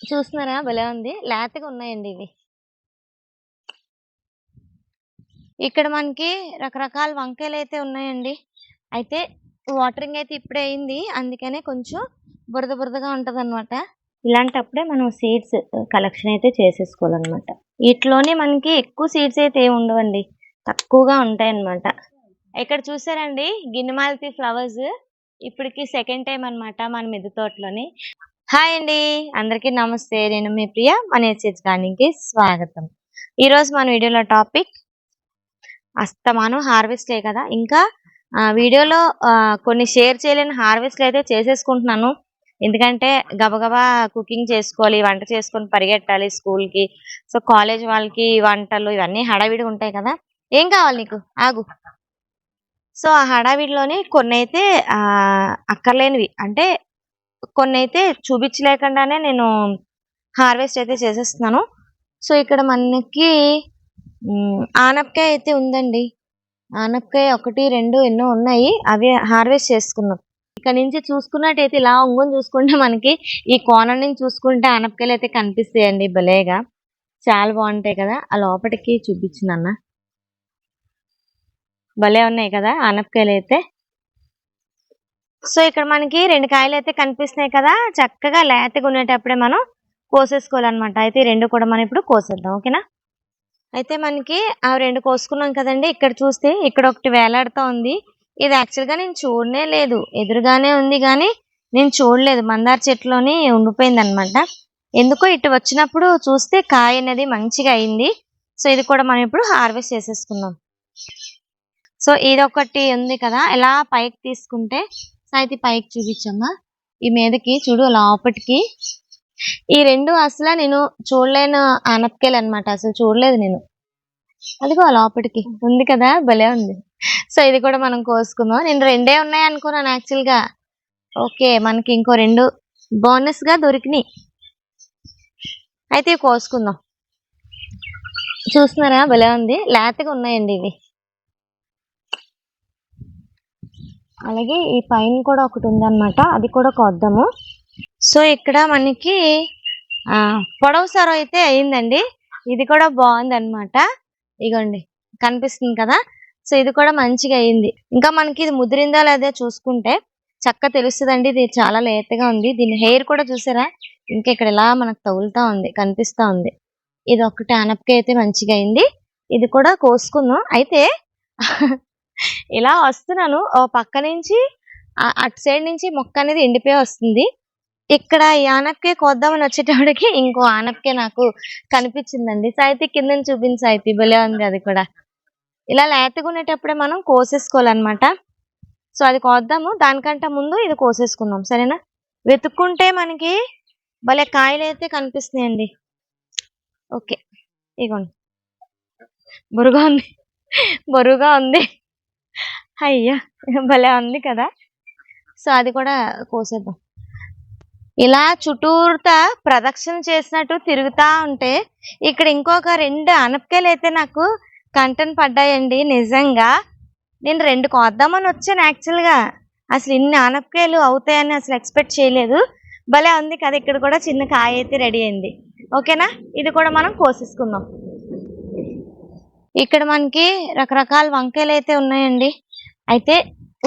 చూస్తున్నారా? భలే ఉంది. లేతగా ఉన్నాయండి ఇవి. ఇక్కడ మనకి రకరకాల వంకాయలు అయితే ఉన్నాయండి. అయితే వాటరింగ్ అయితే ఇప్పుడే అయింది. అందుకనే కొంచెం బురద బురదగా ఉంటుంది అనమాట ఇలాంటప్పుడే మనం సీడ్స్ కలెక్షన్ అయితే చేసేసుకోవాలన్నమాట. వీటిలోనే మనకి ఎక్కువ సీడ్స్ అయితే ఏమి ఉండవండి. తక్కువగా ఉంటాయి అన్నమాట ఇక్కడ చూసారండి? గిన్నెమాలతి ఫ్లవర్స్. ఇప్పటికి సెకండ్ టైం అన్నమాట మన మిద్దె తోటలోని. హాయ్ అండి. అందరికీ నమస్తే. నేను మీ ప్రియ మన ఎస్హెచ్ గార్డెనింగ్ స్వాగతం. ఈరోజు మన వీడియోలో టాపిక్ అస్తమానం హార్వెస్ట్ కదా. ఇంకా వీడియోలో కొన్ని షేర్ చేయలేని హార్వెస్ట్ అయితే చేసేసుకుంటున్నాను. ఎందుకంటే గబగబా కుకింగ్ చేసుకోవాలి వంట చేసుకొని పరిగెట్టాలి స్కూల్కి సో కాలేజ్ వాళ్ళకి వంటలు ఇవన్నీ హడావిడి ఉంటాయి కదా. ఏం కావాలి నీకు? ఆగు. సో ఆ హడావిడిలోని కొన్ని అయితే అక్కర్లేనివి. అంటే కొన్ని అయితే చూపించలేకుండానే నేను హార్వెస్ట్ అయితే చేసేస్తున్నాను. సో ఇక్కడ మనకి ఆనపకాయ అయితే ఉందండి. ఆనపకాయ ఒకటి రెండు ఎన్నో ఉన్నాయి. అవి హార్వెస్ట్ చేసుకున్నాం. ఇక్కడ నుంచి చూసుకున్నట్టయితే ఇలా ఒంగొని చూసుకుంటే మనకి ఈ కోణం నుంచి చూసుకుంటే ఆనపకాయలు అయితే కనిపిస్తాయండి భలేగా. చాలా బాగుంటాయి కదా. ఆ లోపలికి చూపించిన భలే ఉన్నాయి కదా ఆనపకాయలు అయితే. సో ఇక్కడ మనకి రెండు కాయలు అయితే కనిపిస్తున్నాయి కదా. చక్కగా లేతగా ఉండేటప్పుడే మనం కోసేసుకోవాలన్నమాట. అయితే రెండు కూడా మనం ఇప్పుడు కోసేద్దాం ఓకేనా? అయితే మనకి ఆ రెండు కోసుకున్నాం కదండి. ఇక్కడ చూస్తే ఇక్కడ ఒకటి వేలాడుతూ ఉంది. ఇది యాక్చువల్గా నేను చూడనే లేదు. ఎదురుగానే ఉంది కానీ నేను చూడలేదు. మందార చెట్టులోని ఉండిపోయింది అనమాట ఎందుకో ఇటు వచ్చినప్పుడు చూస్తే కాయ అనేది మంచిగా అయింది. సో ఇది కూడా మనం ఇప్పుడు హార్వెస్ట్ చేసేసుకున్నాం సో ఇది ఒకటి ఉంది కదా. ఇలా పైకి తీసుకుంటే సో అయితే పైకి చూపించమ్మా. ఈ మీదకి చూడు లోపటికి. ఈ రెండు అసలు నేను చూడలేను ఆనపకాయలు అనమాట అసలు చూడలేదు నేను. అదిగో లోపటికి. ఉంది కదా భలే ఉంది. సో ఇది కూడా మనం కోసుకుందాం. నేను రెండే ఉన్నాయి అనుకున్నాను యాక్చువల్గా. ఓకే మనకి ఇంకో రెండు బోనస్గా దొరికినాయి. అయితే కోసుకుందాం. చూస్తున్నారా? భలే ఉంది. లేతగా ఉన్నాయండి ఇవి. అలాగే ఈ పైన కూడా ఒకటి ఉందన్నమాట. అది కూడా కొద్దాము. సో ఇక్కడ మనకి ఆ పొడవు సరో అయితే అయిందండి ఇది కూడా బాగుంది అనమాట ఇగోండి కనిపిస్తుంది కదా? సో ఇది కూడా మంచిగా అయింది ఇంకా మనకి ఇది ముదిరిందా లేదా చూసుకుంటే చక్క తెలుస్తుందండి. ఇది చాలా లేతగా ఉంది. దీని హెయిర్ కూడా చూసారా? ఇంకా ఇక్కడ ఇలా మనకు తగులుతా ఉంది కనిపిస్తా ఉంది. ఇది ఒకటి ఆనపకాయ అయితే మంచిగా అయింది. ఇది కూడా కోసుకుందాం. అయితే ఇలా వస్తున్నాను. ఓ పక్క నుంచి అటు సైడ్ నుంచి మొక్క అనేది ఎండిపోయి వస్తుంది. ఇక్కడ ఈ ఆనపకాయ కోద్దామని వచ్చేటప్పటికి ఇంకో ఆనపకాయ నాకు కనిపించిందండి. సాయితి కింద చూపింది సాయితి. భలే ఉంది అది కూడా. ఇలా లేతగా ఉండేటప్పుడే మనం కోసేసుకోవాలన్నమాట. సో అది కోద్దాము. దానికంటే ముందు ఇది కోసేసుకుందాం. సరేనా? వెతుక్కుంటే మనకి భలే కాయలు అయితే కనిపిస్తున్నాయండి. ఓకే. ఇగోండి. బరుగా ఉంది. బరువుగా ఉంది. అయ్యా భలే ఉంది కదా. సో అది కూడా కోసేద్దాం. ఇలా చుట్టూరుతా ప్రదక్షిణ చేసినట్టు తిరుగుతా ఉంటే ఇక్కడ ఇంకొక రెండు ఆనపకాయలు అయితే నాకు కంటన్ పడ్డాయండి నిజంగా. నేను రెండు కోద్దామని వచ్చాను యాక్చువల్గా. అసలు ఇన్ని ఆనపకాయలు అవుతాయని అసలు ఎక్స్పెక్ట్ చేయలేదు. భలే ఉంది కదా ఇక్కడ కూడా చిన్న కాయ అయితే రెడీ అయింది. ఓకేనా? ఇది కూడా మనం కోసేసుకుందాం. ఇక్కడ మనకి రకరకాల వంకాయలు అయితే ఉన్నాయండి. అయితే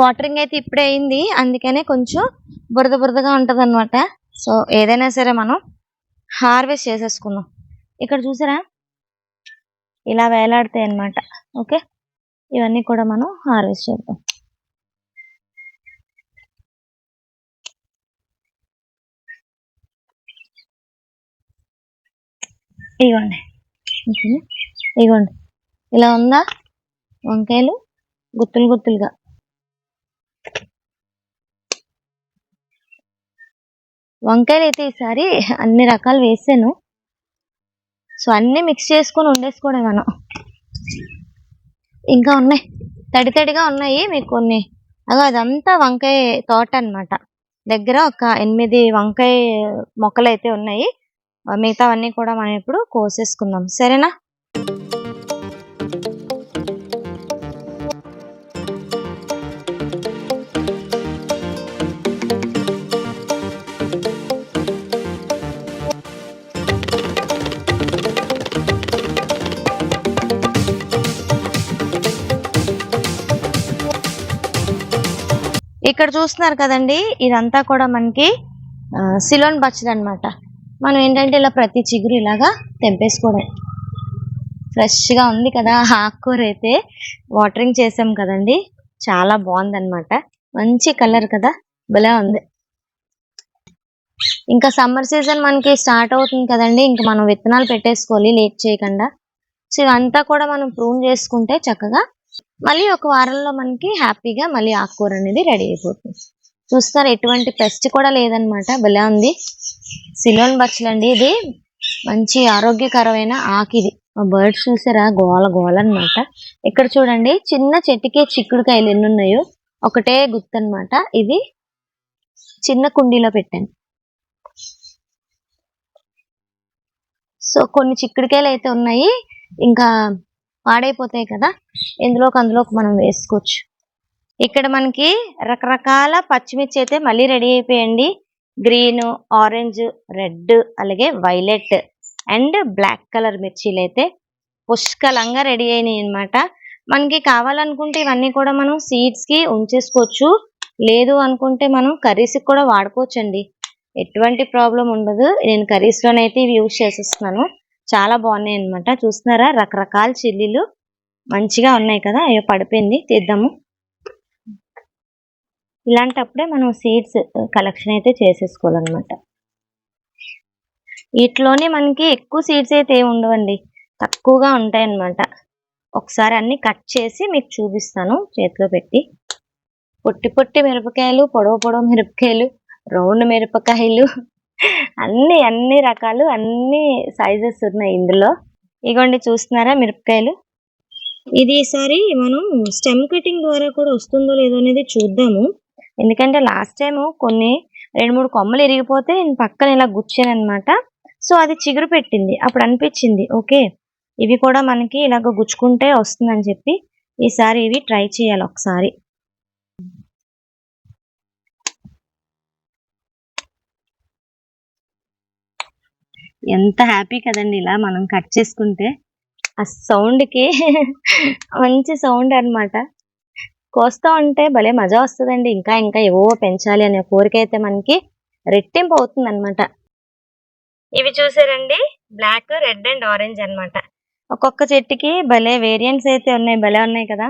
వాటరింగ్ అయితే ఇప్పుడే అయింది. అందుకనే కొంచెం బురద బురదగా ఉంటుంది అనమాట సో ఏదైనా సరే మనం హార్వెస్ట్ చేసేసుకుందాం. ఇక్కడ చూసారా? ఇలా వేలాడతాయి అన్నమాట. ఓకే? ఇవన్నీ కూడా మనం హార్వెస్ట్ చేద్దాం. ఇగోండి. ఇగోండి. ఇలా ఉందా? వంకాయలు? గుత్తులు గుత్తులుగా. వంకాయలు అయితే ఈసారి అన్ని రకాలు వేసాను. సో అన్ని మిక్స్ చేసుకొని వండేసుకోవడం మనం. ఇంకా ఉన్నాయి. తడి తడిగా ఉన్నాయి మీకు కొన్ని. అగో అదంతా వంకాయ తోట అన్నమాట. దగ్గర ఒక ఎనిమిది వంకాయ మొక్కలు అయితే ఉన్నాయి. మిగతావన్నీ కూడా మనం ఇప్పుడు కోసేసుకుందాం. సరేనా? ఇక్కడ చూస్తున్నారు కదండి ఇదంతా కూడా మనకి సిలోన్ బచ్చలు అన్నమాట. మనం ఏంటంటే ఇలా ప్రతి చిగురు ఇలాగా తెంపేసుకోవడం. ఫ్రెష్గా ఉంది కదా ఆకుకూర అయితే వాటరింగ్ చేసాం కదండి చాలా బాగుందన్నమాట. మంచి కలర్ కదా భలే ఉంది. ఇంకా సమ్మర్ సీజన్ మనకి స్టార్ట్ అవుతుంది కదండి ఇంకా మనం విత్తనాలు పెట్టేసుకోవాలి లేట్ చేయకుండా. సో ఇవంతా కూడా మనం ప్రూన్ చేసుకుంటే చక్కగా మళ్ళీ ఒక వారంలో మనకి హ్యాపీగా మళ్ళీ ఆకుకూర అనేది రెడీ అయిపోతుంది. చూస్తారు ఎటువంటి పెస్ట్ కూడా లేదనమాట భలే ఉంది. సిలోన్ బచ్చలండి ఇది. మంచి ఆరోగ్యకరమైన ఆకు ఇది. బర్డ్స్ చూసారా? గోల గోల అన్నమాట. ఇక్కడ చూడండి చిన్న చెట్టుకే చిక్కుడుకాయలు ఎన్ని ఉన్నాయో ఒకటే గుర్తు అనమాట ఇది చిన్న కుండీలో పెట్టాను. సో కొన్ని చిక్కుడుకాయలు అయితే ఉన్నాయి. ఇంకా పాడైపోతాయి కదా? ఇందులోకి అందులోకి మనం వేసుకోవచ్చు. ఇక్కడ మనకి రకరకాల పచ్చిమిర్చి అయితే మళ్ళీ రెడీ అయిపోయండి. గ్రీన్ ఆరెంజ్ రెడ్ అలాగే వైలెట్ అండ్ బ్లాక్ కలర్ మిర్చీలు అయితే పుష్కలంగా రెడీ అయినాయి అన్నమాట. మనకి కావాలనుకుంటే ఇవన్నీ కూడా మనం సీడ్స్కి ఉంచేసుకోవచ్చు. లేదు అనుకుంటే మనం కర్రీస్ కూడా వాడుకోవచ్చండి. ఎటువంటి ప్రాబ్లం ఉండదు. నేను కర్రీస్ లోనైతే ఇవి యూజ్ చేసేస్తున్నాను. చాలా బాగున్నాయి అన్నమాట చూస్తున్నారా? రకరకాల చిల్లీలు మంచిగా ఉన్నాయి కదా? అయ్యో పడిపోయింది. తీద్దాము. ఇలాంటప్పుడే మనం సీడ్స్ కలెక్షన్ అయితే చేసేసుకోవాలన్నమాట. వీటిలోనే మనకి ఎక్కువ సీడ్స్ అయితే ఉండవండి. తక్కువగా ఉంటాయి అన్నమాట ఒకసారి అన్ని కట్ చేసి మీకు చూపిస్తాను. చేతిలో పెట్టి. పొట్టి పొట్టి మిరపకాయలు పొడవు పొడవు మిరపకాయలు రౌండ్ మిరపకాయలు అన్ని అన్ని రకాలు అన్ని సైజెస్ ఉన్నాయి ఇందులో. ఇగోండి చూస్తున్నారా మిరపకాయలు? ఇది ఈసారి మనం స్టెమ్ కటింగ్ ద్వారా కూడా వస్తుందో లేదో అనేది చూద్దాము. ఎందుకంటే లాస్ట్ టైం కొన్ని రెండు మూడు కొమ్మలు ఇరిగిపోతే నేను పక్కన ఇలా గుచ్చాను అనమాట సో అది చిగురు పెట్టింది. అప్పుడు అనిపించింది ఓకే ఇవి కూడా మనకి ఇలాగ గుచ్చుకుంటే వస్తుందని చెప్పి ఈసారి ఇవి ట్రై చేయాలి ఒకసారి. ఎంత హ్యాపీ కదండి ఇలా మనం కట్ చేసుకుంటే. ఆ సౌండ్కి మంచి సౌండ్ అన్నమాట. కోస్తా ఉంటే భలే మజా వస్తుందండి. ఇంకా ఇంకా ఏవో పెంచాలి అనే కోరిక అయితే మనకి రెట్టింపు అవుతుంది అనమాట ఇవి చూసారండి? బ్లాక్ రెడ్ అండ్ ఆరెంజ్ అన్నమాట. ఒక్కొక్క చెట్టుకి భలే వేరియంట్స్ అయితే ఉన్నాయి. భలే ఉన్నాయి కదా.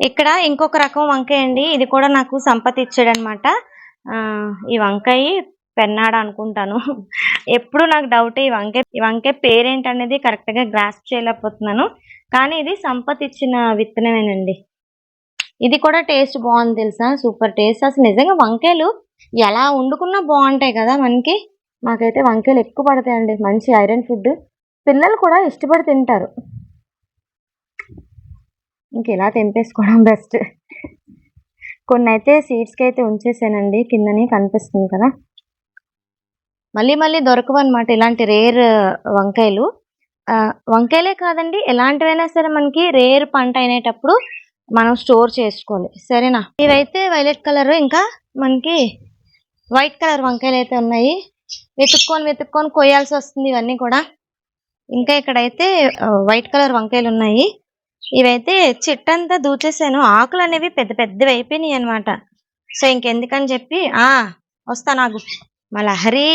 ఇక్కడ ఇంకొక రకం వంకాయ అండి. ఇది కూడా నాకు సంపత్ ఇచ్చాడనమాట ఈ వంకాయ పెన్నాడ అనుకుంటాను. ఎప్పుడు నాకు డౌట్ ఈ వంకాయ ఈ వంకాయ పేరేంటి అనేది కరెక్ట్గా గ్రాస్ప్ చేయలేకపోతున్నాను. కానీ ఇది సంపత్ ఇచ్చిన విత్తనమేనండి. ఇది కూడా టేస్ట్ బాగుంది తెలుసా? Super taste. అసలు నిజంగా వంకాయలు ఎలా వండుకున్నా బాగుంటాయి కదా మనకి. మాకైతే వంకాయలు ఎక్కువ పడతాయండి. మంచి ఐరన్ ఫుడ్ పిల్లలు కూడా ఇష్టపడి తింటారు. ఇంక ఇలా తెంపేసుకోవడం బెస్ట్. కొన్ని అయితే సీడ్స్కి అయితే ఉంచేసానండి. కిందని కనిపిస్తుంది కదా. మళ్ళీ మళ్ళీ దొరకవు అనమాట ఇలాంటి రేర్ వంకాయలు. వంకాయలే కాదండి ఎలాంటివైనా సరే మనకి రేర్ పంట అయినేటప్పుడు మనం స్టోర్ చేసుకోవాలి. సరేనా? ఇవైతే వైలెట్ కలర్ ఇంకా మనకి వైట్ కలర్ వంకాయలు అయితే ఉన్నాయి. వెతుక్కొని వెతుక్కొని కొయ్యాల్సి వస్తుంది ఇవన్నీ కూడా. ఇంకా ఇక్కడైతే వైట్ కలర్ వంకాయలు ఉన్నాయి. ఇవైతే చెట్టంతా దూచేసాను. ఆకులు అనేవి పెద్ద పెద్దవి అయిపోయినాయి అనమాట సో ఇంకెందుకని చెప్పి ఆ వస్తా నాకు మా లహరి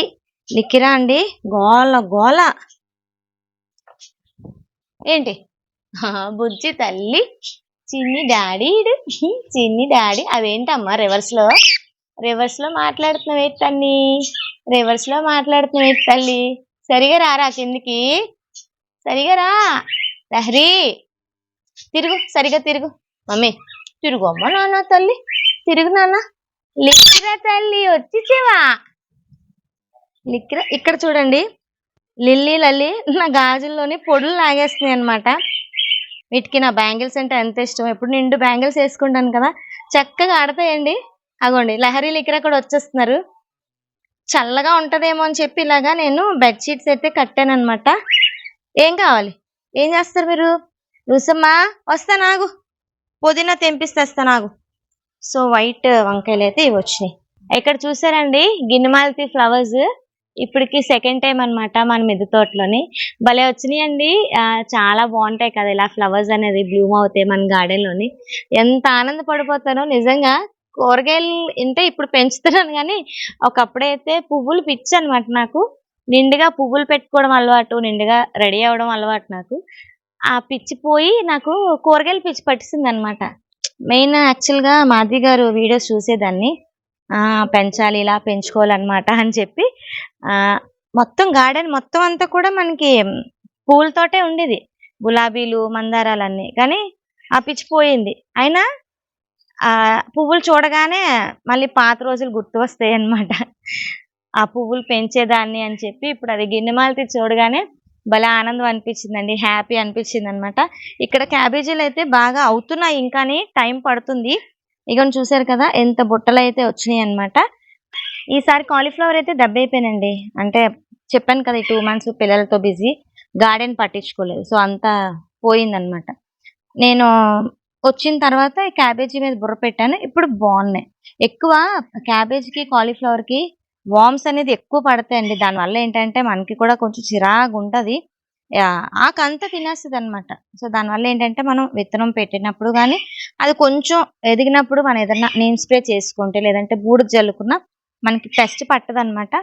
లిక్కిరా అండి? గోల గోల. ఏంటి? బుజ్జి తల్లి చిన్ని డాడీ చిన్ని డాడీ. అవేంటమ్మా రివర్స్లో రివర్స్లో మాట్లాడుతున్నావు ఏంటి తన్ని? రివర్స్లో మాట్లాడుతున్నావు ఏంటి తల్లి? సరిగా రారా కిందికి? సరిగా రా. లహరి తిరుగు సరిగా తిరుగు. మమ్మీ తిరుగు అమ్మ నాన్న తల్లి తిరుగు నాన్న. లిక్కిరా తల్లి వచ్చేసేవా లిక్కిరా ఇక్కడ చూడండి. లిల్లీ లల్లి నా గాజుల్లోని పొడులు లాగేస్తున్నాయి అనమాట వీటికి నా బ్యాంగిల్స్ అంటే ఎంత ఇష్టం? ఎప్పుడు నిండు బ్యాంగిల్స్ వేసుకుంటాను కదా. చక్కగా ఆడతాయండి. అగోండి లహరి ఇక్కడ కూడా వచ్చేస్తున్నారు. చల్లగా ఉంటుందేమో అని చెప్పి ఇలాగా నేను బెడ్ షీట్స్ అయితే కట్టాను ఏం కావాలి? ఏం చేస్తారు మీరు? లూసమ్మా వస్తా నాగు. పుదీనా తెంపిస్తేస్తా నాగు. సో వైట్ వంకాయలు అయితే ఇవి వచ్చినాయి. ఇక్కడ చూసారండి గిన్నెమాలతి ఫ్లవర్స్ ఇప్పటికి సెకండ్ టైం అనమాట మన మిద్దె తోటలోని. భలే వచ్చినాయండి. చాలా బాగుంటాయి కదా ఇలా ఫ్లవర్స్ అనేది బ్లూమ్ అవుతాయి మన గార్డెన్లోని ఎంత ఆనందపడిపోతానో నిజంగా కూరగాయలు అంటే ఇప్పుడు పెంచుతున్నాను కానీ ఒకప్పుడైతే పువ్వులు పిచ్చి అనమాట నాకు. నిండుగా పువ్వులు పెట్టుకోవడం అలవాటు నిండుగా రెడీ అవ్వడం అలవాటు నాకు. ఆ పిచ్చి పోయి నాకు కూరగాయలు పిచ్చి పట్టింది అనమాట మెయిన్ యాక్చువల్గా మాధవి గారు వీడియోస్ చూసేదాన్ని. పెంచాలి ఇలా పెంచుకోవాలన్నమాట అని చెప్పి మొత్తం గార్డెన్ మొత్తం అంతా కూడా మనకి పూలతోటే ఉండేది. గులాబీలు మందారాలన్నీ. కానీ ఆ పిచ్చిపోయింది అయినా ఆ పువ్వులు చూడగానే మళ్ళీ పాత రోజులు గుర్తు వస్తాయి అన్నమాట. ఆ పువ్వులు పెంచేదాన్ని అని చెప్పి ఇప్పుడు అది గిన్నెమాలతి చూడగానే భలే ఆనందం అనిపించిందండి హ్యాపీ అనిపించింది అనమాట ఇక్కడ క్యాబేజీలు అయితే బాగా అవుతున్నాయి ఇంకా టైం పడుతుంది. ఇక చూసారు కదా ఎంత బుట్టలు అయితే వచ్చినాయి అన్నమాట. ఈసారి కాలీఫ్లవర్ అయితే దెబ్బ అయిపోయినండి అంటే చెప్పాను కదా ఈ టూ మంత్స్ పిల్లలతో బిజీ గార్డెన్ పట్టించుకోలేదు. సో అంతా పోయిందనమాట నేను వచ్చిన తర్వాత క్యాబేజీ మీద బుర్ర పెట్టాను. ఇప్పుడు బాగున్నాయి. ఎక్కువ క్యాబేజీకి కాలీఫ్లవర్కి వామ్స్ అనేది ఎక్కువ పడతాయండి. దానివల్ల ఏంటంటే మనకి కూడా కొంచెం చిరాగా ఉంటుంది. ఆకంతా తినేస్తుంది అనమాట సో దానివల్ల ఏంటంటే మనం విత్తనం పెట్టినప్పుడు కానీ అది కొంచెం ఎదిగినప్పుడు మనం ఏదన్నా నీమ్ స్ప్రే చేసుకుంటే లేదంటే బూడిద జల్లుకున్నా మనకి పెస్ట్ పట్టదనమాట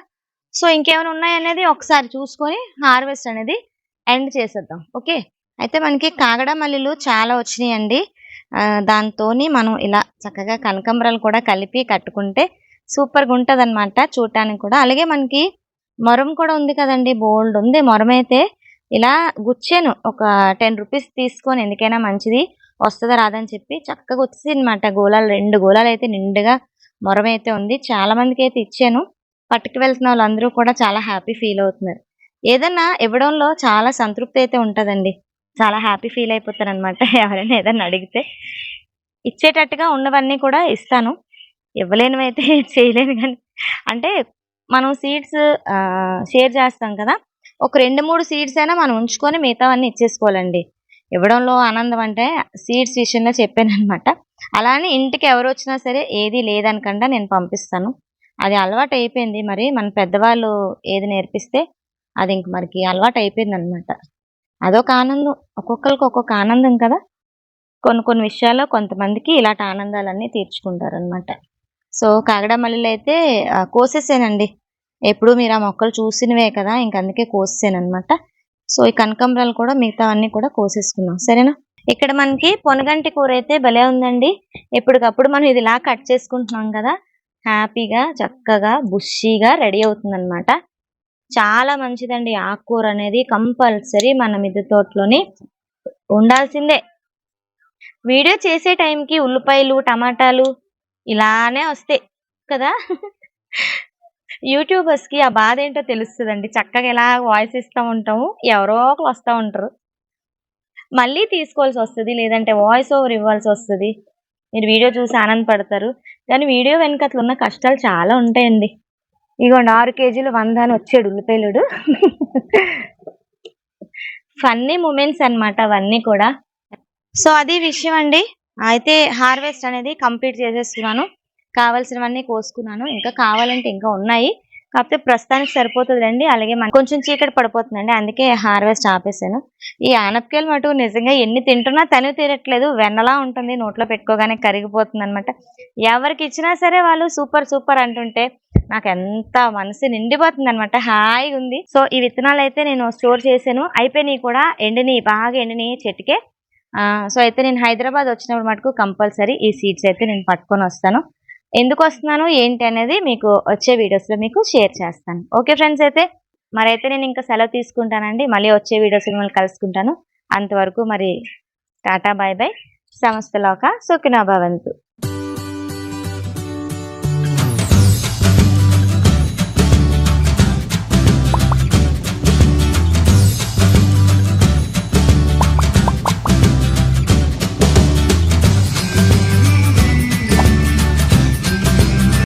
సో ఇంకేమైనా ఉన్నాయనేది ఒకసారి చూసుకొని హార్వెస్ట్ అనేది ఎండ్ చేసేద్దాం. ఓకే? అయితే మనకి కాగడ మల్లెలు చాలా వచ్చినాయండి. దాంతోని మనం ఇలా చక్కగా కనకంబరాలు కూడా కలిపి కట్టుకుంటే సూపర్గా ఉంటుంది అనమాట చూడటానికి కూడా. అలాగే మనకి మొరం కూడా ఉంది కదండి బోల్డ్ ఉంది. మొరం అయితే ఇలా గుచ్చాను. ఒక టెన్ రూపీస్ తీసుకొని ఎందుకైనా మంచిది వస్తుందా రాదని చెప్పి చక్కగా వచ్చింది అనమాట గోళాలు రెండు గోళాలు అయితే నిండుగా మొరమైతే ఉంది. చాలామందికి అయితే ఇచ్చాను. పట్టుకు వెళ్తున్న వాళ్ళందరూ కూడా చాలా హ్యాపీ ఫీల్ అవుతున్నారు. ఏదన్నా ఇవ్వడంలో చాలా సంతృప్తి అయితే ఉంటుందండి. చాలా హ్యాపీ ఫీల్ అయిపోతారు అనమాట ఎవరైనా ఏదన్నా అడిగితే ఇచ్చేటట్టుగా ఉన్నవన్నీ కూడా ఇస్తాను. ఇవ్వలేనివైతే చేయలేను కానీ అంటే మనం సీడ్స్ షేర్ చేస్తాం కదా ఒక రెండు మూడు సీడ్స్ అయినా మనం ఉంచుకొని మిగతావన్నీ ఇచ్చేసుకోవాలండి. ఇవ్వడంలో ఆనందం అంటే సీడ్స్ విషయంలో చెప్పాను అనమాట అలానే ఇంటికి ఎవరు వచ్చినా సరే ఏది లేదనకుండా నేను పంపిస్తాను. అది అలవాటు అయిపోయింది. మరి మన పెద్దవాళ్ళు ఏది నేర్పిస్తే అది ఇంక మనకి అలవాటు అయిపోయింది అనమాట అదొక ఆనందం. ఒక్కొక్కరికి ఒక్కొక్క ఆనందం కదా. కొన్ని కొన్ని విషయాల్లో కొంతమందికి ఇలాంటి ఆనందాలన్నీ తీర్చుకుంటారు అనమాట సో కాగడ మల్లెలు అయితే కోసేసేనండి. ఎప్పుడు మీరు ఆ మొక్కలు చూసినవే కదా ఇంక అందుకే కోసేసాను అనమాట సో ఈ కనకంబరాలు కూడా మిగతా అన్ని కూడా కోసేసుకున్నాం సరేనా? ఇక్కడ మనకి పొనగంటి కూర అయితే భలే ఉందండి. ఎప్పటికప్పుడు మనం ఇది ఇలా కట్ చేసుకుంటున్నాం కదా హ్యాపీగా చక్కగా బుషీగా రెడీ అవుతుంది అనమాట చాలా మంచిదండి ఆకుకూర అనేది కంపల్సరీ మన మిద్దె తోటలోని ఉండాల్సిందే. వీడియో చేసే టైంకి ఉల్లిపాయలు టమాటాలు ఇలానే వస్తాయి కదా. యూట్యూబర్స్కి ఆ బాధ ఏంటో తెలుస్తుందండి. చక్కగా ఇలా వాయిస్ ఇస్తూ ఉంటాము. ఎవరో ఒకరు వస్తూ ఉంటారు. మళ్ళీ తీసుకోవాల్సి వస్తుంది లేదంటే వాయిస్ ఓవర్ ఇవ్వాల్సి వస్తుంది. మీరు వీడియో చూసి ఆనందపడతారు కానీ వీడియో వెనకట్లు ఉన్న కష్టాలు చాలా ఉంటాయండి. ఇగోండి ఆరు కేజీలు వంద అని వచ్చాడు ఉల్లిపాయలుడు. ఫన్నీ మూమెంట్స్ అన్నమాట అవన్నీ కూడా. సో అది విషయం అండి. అయితే హార్వెస్ట్ అనేది కంప్లీట్ చేసేస్తున్నాను. కావాల్సినవన్నీ కోసుకున్నాను. ఇంకా కావాలంటే ఇంకా ఉన్నాయి. కాకపోతే ప్రస్తుతానికి సరిపోతుందండి అలాగే మనకి కొంచెం చీకటి పడిపోతుందండి. అందుకే హార్వెస్ట్ ఆపేసాను. ఈ ఆనపకాయలు మటు నిజంగా ఎన్ని తింటున్నా తను తీరట్లేదు. వెన్నలా ఉంటుంది. నోట్లో పెట్టుకోగానే కరిగిపోతుంది అనమాట ఎవరికి ఇచ్చినా సరే వాళ్ళు సూపర్ సూపర్ అంటుంటే నాకు ఎంత మనసు నిండిపోతుంది అనమాట హాయిగా ఉంది. సో ఈ విత్తనాలు అయితే నేను స్టోర్ చేశాను. అయిపోయినాయి కూడా. ఎండిని బాగా ఎండిని చెట్టుకే. సో అయితే నేను హైదరాబాద్ వచ్చినప్పుడు మటుకు కంపల్సరీ ఈ సీడ్స్ అయితే నేను పట్టుకొని వస్తాను. ఎందుకు వస్తున్నాను ఏంటి అనేది మీకు వచ్చే వీడియోస్లో మీకు షేర్ చేస్తాను. ఓకే ఫ్రెండ్స్ అయితే మరైతే నేను ఇంకా సెలవు తీసుకుంటానండి. మళ్ళీ వచ్చే వీడియోస్ మిమ్మల్ని కలుసుకుంటాను. అంతవరకు మరి టాటా బాయ్ బాయ్. సంస్థలోక సుఖినా భవంతు.